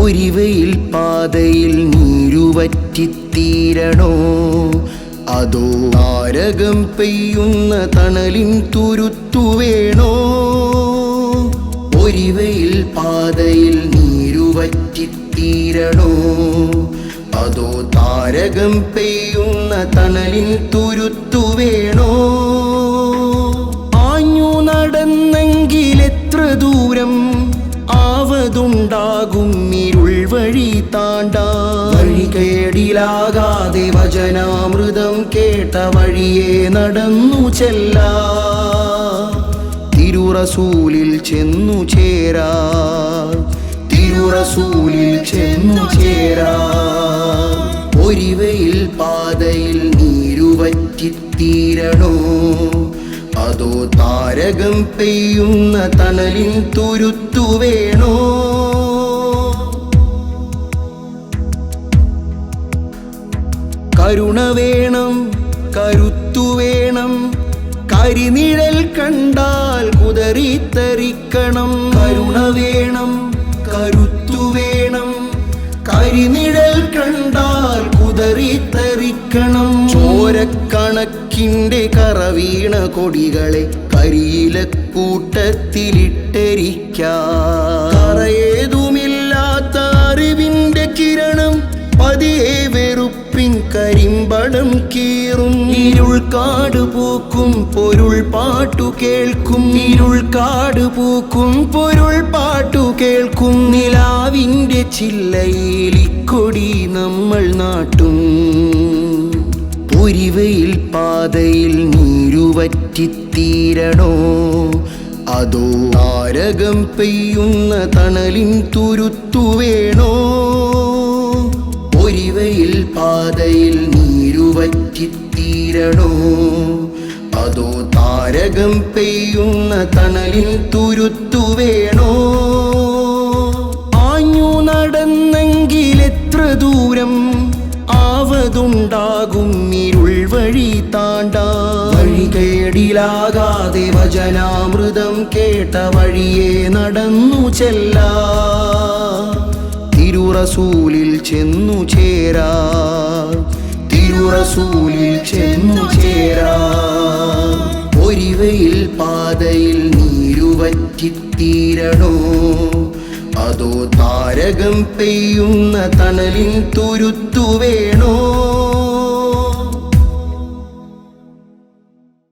പൊരിവയിൽ പാതയിൽ നീരുവറ്റിത്തീരണോ അതോ താരകം പെയ്യുന്ന തണലിൻ തുരുത്തു വേണോ? ഒരിവയിൽ പാതയിൽ നീരുവറ്റിത്തീരണോ അതോ താരകം പെയ്യുന്ന തണലിൻ തുരുത്തു വേണോ? ആവതുണ്ടാകും ഇരുൾ വഴി താണ്ടാ വഴി കേടിലാകാതെ വചനാമൃതം കേട്ട വഴിയെ നടന്നു ചെല്ലാ തിരുറസൂലിൽ ചെന്നു ചേരാ തിരുറസൂലിൽ ചെന്നു ചേരാ ഒരിവയിൽ പാതയിൽ നീരുവറ്റിത്തീരണോ? അതോ താരകം പെയ്യുന്ന തണലിൻ തുരുത്തു വേണോ? കരുണ വേണം കരുത്തു വേണം കരിനിഴൽ കണ്ടാൽ കുതറിത്തരിക്കണം. കരുണ വേണം കരുത്തു വേണം കരിനിഴൽ കണ്ടാൽ കുതറിത്തരിക്കണം ചോരക്കണക്കിന്റെ കറവീണ കൊടികളെ കരിയില കൂട്ടത്തിലിട്ടരിക്കറയേതുമില്ലാത്ത അറിവിന്റെ കിരണം പതിയെ വെറുപ്പിൻ കരിമ്പടം കീറും. ഇരുൾ കാട് പൂക്കും പൊരുൾ പാട്ടു കേൾക്കും. ഇരുൾ കാട് പൂക്കും പൊരുൾ പാട്ടു കേൾക്കും. നിലാവിന്റെ ചില്ലയിൽ ഇക്കൊടി നമ്മൾ നാട്ടും. പൊരിവയിൽ പാതയിൽ നീരുവറ്റിത്തീരണോ അതോ താരകം പെയ്യുന്ന തണലിൻ തുരുത്തു വേണോ? പൊരിവയിൽ പാതയിൽ നീരുവറ്റിത്തീരണോ അതോ താരകം പെയ്യുന്ന തണലിൽ തുരുത്തു വേണോ? ആഞ്ഞു നടന്നെങ്കിൽ എത്ര ദൂരം ആവതുണ്ടാകും താണ്ടാ. വചനാമൃതം കേട്ട വഴിയെ നടന്നു ചെല്ലാ. തിരുറസൂലിൽ ചെന്നു ചേരാ. തിരുറസൂലിൽ ചെന്നു ചേരാ. ഒരിവയിൽ പാതയിൽ നീരുവറ്റിത്തീരണോ അതോ താരകം പെയ്യുന്ന തണലിൽ തുരുത്തു വേണോ?